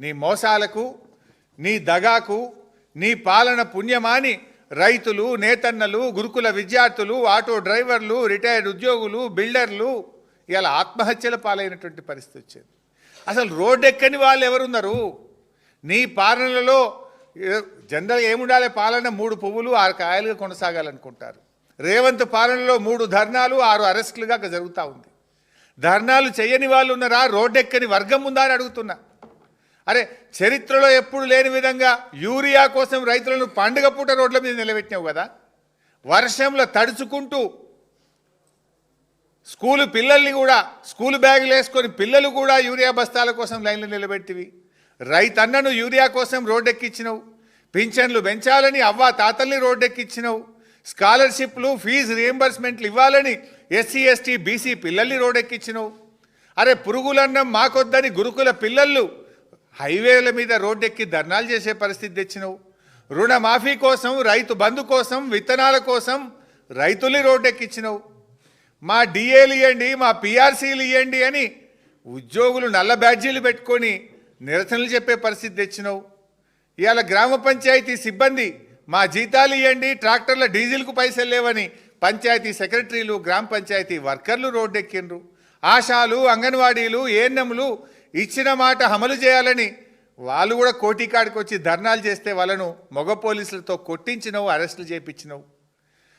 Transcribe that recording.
నీ మోసాలకు నీ దగాకు నీ పాలన పుణ్యమాని రైతులు నేతన్నలు గురుకుల విద్యార్థులు ఆటో డ్రైవర్లు రిటైర్డ్ ఉద్యోగులు బిల్డర్లు ఇలా ఆత్మహత్యల పాలైనటువంటి పరిస్థితి వచ్చింది. అసలు రోడ్డు ఎక్కని వాళ్ళు ఎవరున్నారు? నీ పాలనలో జనరల్ ఏముండాలి? పాలన మూడు పువ్వులు ఆరు కాయలుగా కొనసాగాలనుకుంటారు. రేవంత్ పాలనలో మూడు ధర్నాలు ఆరు అరెస్టులుగా జరుగుతూ ఉంది. ధర్నాలు చేయని వాళ్ళు ఉన్నారా? రోడ్డెక్కని వర్గం ఉందా అని అడుగుతున్నా. అరే చరిత్రలో ఎప్పుడు లేని విధంగా యూరియా కోసం రైతులను పండుగ పూట రోడ్ల మీద నిలబెట్టినావు కదా? వర్షంలో తడుచుకుంటూ స్కూలు పిల్లల్ని కూడా స్కూల్ బ్యాగులు వేసుకొని పిల్లలు కూడా యూరియా బస్తాల కోసం లైన్లో నిలబెట్టివి. రైతన్నను యూరియా కోసం రోడ్డెక్కించినవు పింఛన్లు పెంచాలని అవ్వ తాతల్ని రోడ్డెక్కించినవు స్కాలర్షిప్లు ఫీజు రియంబర్స్మెంట్లు ఇవ్వాలని ఎస్సీ ఎస్టీ బీసీ పిల్లల్ని రోడ్డెక్కించినవు అరే పురుగులన్నం మాకొద్దని గురుకుల పిల్లలు హైవేల మీద రోడ్డెక్కి ధర్నాలు చేసే పరిస్థితి తెచ్చినవు. రుణమాఫీ కోసం రైతు బంధు కోసం విత్తనాల కోసం రైతుల్ని రోడ్డెక్కించినవు మా డిఏలు ఇవ్వండి మా పిఆర్సీలు ఇవ్వండి అని ఉద్యోగులు నల్ల బ్యాడ్జీలు పెట్టుకొని నిరసనలు చెప్పే పరిస్థితి తెచ్చినావు. ఇవాళ గ్రామ పంచాయతీ సిబ్బంది మా జీతాలు ఇవ్వండి ట్రాక్టర్ల డీజిల్కు పైసలు లేవని పంచాయతీ సెక్రటరీలు గ్రామ పంచాయతీ వర్కర్లు రోడ్డెక్కిండ్రు. ఆశాలు అంగన్వాడీలు ఏఎన్ఎంలు ఇచ్చిన మాట అమలు చేయాలని వాళ్ళు కూడా కోటికాడికి వచ్చి ధర్నాలు చేస్తే వాళ్ళను మగ పోలీసులతో కొట్టించినవు అరెస్టులు చేయించినవు